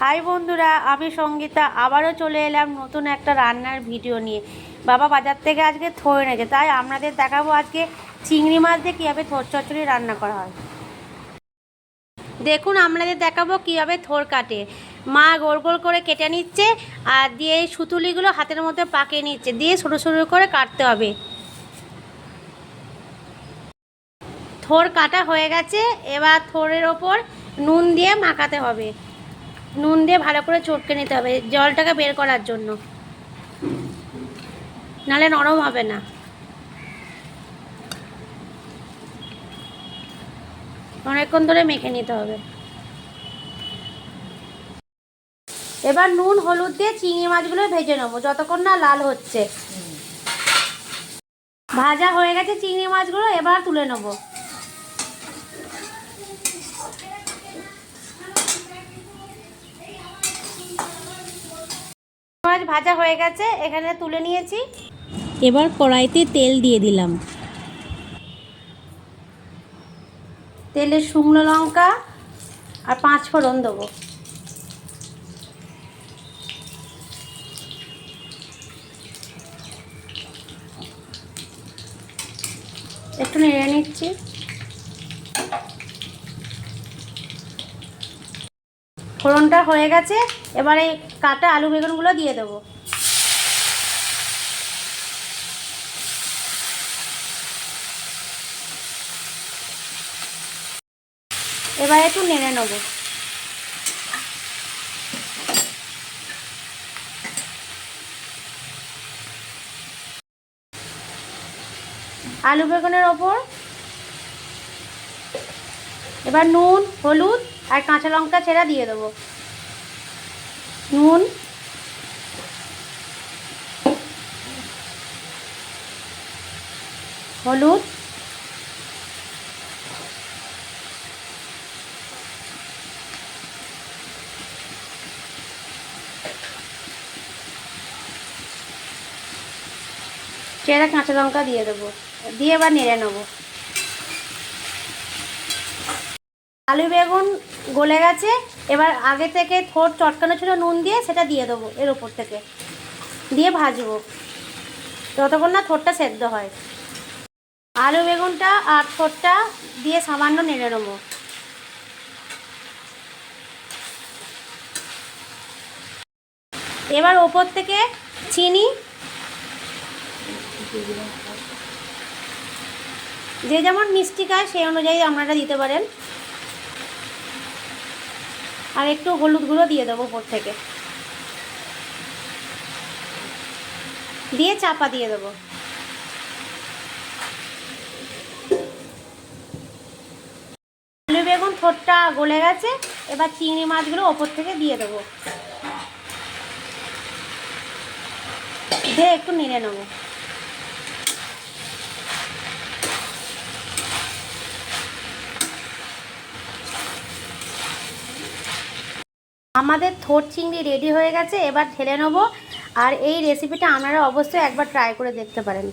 High বন্ধুরা, আমি সঙ্গীতা। আবারও চলে এলাম নতুন একটা রান্নার ভিডিও নিয়ে। বাবা বাজার থেকে আজকে থই এনেছে, তাই আপনাদের দেখাবো আজকে চিংড়ি মাছ দিয়ে কীভাবে থোর চচ্চড়ি রান্না করা হয়। দেখুন, আপনাদের দেখাবো কীভাবে থোর কাটে। মা গোল গোল করে কেটে নিচ্ছে আর দিয়ে এই সুতুলিগুলো হাতের মধ্যে পাকিয়ে নিচ্ছে, দিয়ে ছোটো ছোটো করে কাটতে হবে। থোর কাটা হয়ে গেছে, এবার থোরের ওপর নুন দিয়ে মাখাতে হবে। নুন দিয়ে ভালো করে চটকে নিতে হবে, জলটাকে বের করার জন্য। নালে নরম হবে না। অনেকক্ষণ ধরে মেখে নিতে হবে। এবার নুন, হলুদ দিয়ে চিংড়ি মাছগুলো ভেজে নেব, যতক্ষণ না লাল হচ্ছে। ভাজা হয়ে গেছে চিংড়ি মাছগুলো, এবার তুলে নেব। মাছ ভাজা হয়ে গেছে এখানে তুলে নিয়েছি। এবার কড়াইতে তেল দিয়ে দিলাম। তেলে শুকনো লঙ্কা আর পাঁচ ফোড়ন দেবো। একটু নেড়ে নিচ্ছি। ফোড়নটা হয়ে গেছে, এবারে কাটা আলু বেগুনগুলো দিয়ে দেবো। এবার একটু নেড়ে নেব। আলু বেগুনের ওপর, এবার নুন, হলুদ আর কাঁচা লঙ্কা ছেঁড়া দিয়ে দেবো। নুন। হলুদ। চেরা কাঁচা লঙ্কা দিয়ে দেবো। দিয়ে এবার নেড়ে নেব। আলু বেগুন গলে গেছে, এবার আগে থেকে থোর চটকানো ছিল, নুন দিয়ে সেটা দিয়ে দেবো এর ওপর থেকে। দিয়ে ভাজবো। যতক্ষণ না থোরটা সেদ্ধ হয়। আলু বেগুনটা আর থোরটা দিয়ে সামান্য নেড়ে নেব। এবার ওপর থেকে চিনি, যে যেমন মিষ্টি খায় সেই অনুযায়ী আপনারা দিতে পারেন। আর একটু হলুদ গুঁড়ো দিয়ে দেবো উপর থেকে। দিয়ে চাপা দিয়ে দেবো। আলু বেগুন থোরটা গলে গেছে, এবার চিংড়ি মাছগুলো ওপর থেকে দিয়ে দেবো। দিয়ে একটু নেড়ে নেব। আমাদের থোট চিংড়ি রেডি হয়ে গেছে, এবার ঢেলে নেব। আর এই রেসিপিটা আপনারা অবশ্যই একবার ট্রাই করে দেখতে পারেন।